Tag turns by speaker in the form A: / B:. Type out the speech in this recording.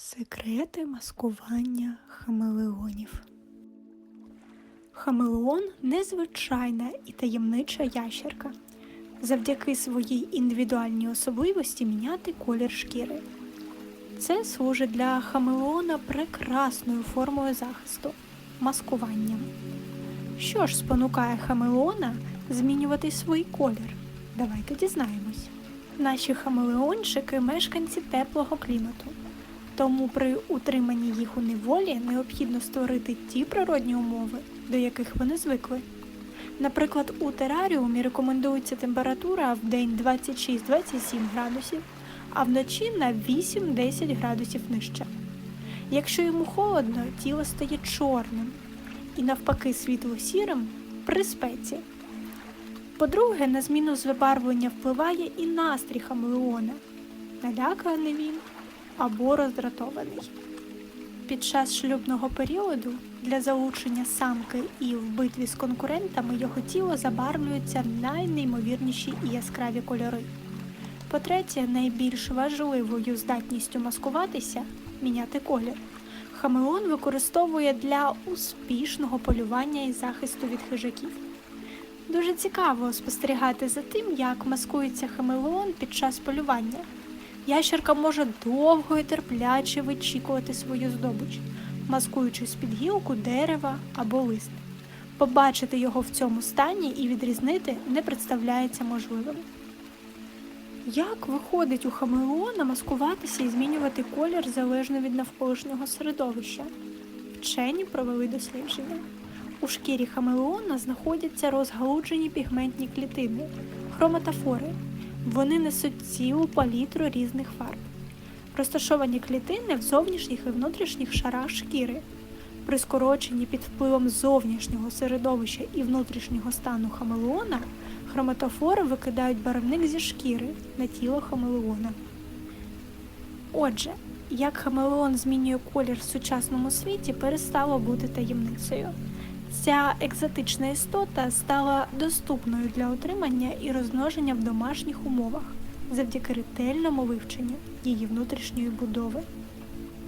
A: Секрети маскування хамелеонів. Хамелеон незвичайна і таємнича ящерка. Завдяки своїй індивідуальній особливості міняти колір шкіри. Це служить для хамелеона прекрасною формою захисту маскуванням. Що ж спонукає хамелеона змінювати свій колір? Давайте дізнаємось. Наші хамелеончики мешканці теплого клімату. Тому при утриманні їх у неволі необхідно створити ті природні умови, до яких вони звикли. Наприклад, у тераріумі рекомендується температура в день 26-27 градусів, а вночі на 8-10 градусів нижче. Якщо йому холодно, тіло стає чорним і навпаки світло-сірим при спеці. По-друге, на зміну забарвлення впливає і настрій хамелеона. Наляканий він або роздратований. Під час шлюбного періоду для залучення самки і в битві з конкурентами його тіло забарвлюється найнеймовірніші і яскраві кольори. По-третє, найбільш важливою здатністю маскуватися міняти колір. Хамелеон використовує для успішного полювання і захисту від хижаків. Дуже цікаво спостерігати за тим, як маскується хамелеон під час полювання. Ящерка може довго і терпляче вичікувати свою здобич, маскуючись під гілку дерева або лист. Побачити його в цьому стані і відрізнити не представляється можливим. Як виходить у хамелеона маскуватися і змінювати колір залежно від навколишнього середовища? Вчені провели дослідження. У шкірі хамелеона знаходяться розгалуджені пігментні клітини хроматофори. Вони несуть цілу палітру різних фарб. Розташовані клітини в зовнішніх і внутрішніх шарах шкіри. При скороченні під впливом зовнішнього середовища і внутрішнього стану хамелеона хроматофори викидають барвник зі шкіри на тіло хамелеона. Отже, як хамелеон змінює колір в сучасному світі, перестало бути таємницею. Ця екзотична істота стала доступною для отримання і розмноження в домашніх умовах завдяки ретельному вивченню її внутрішньої будови.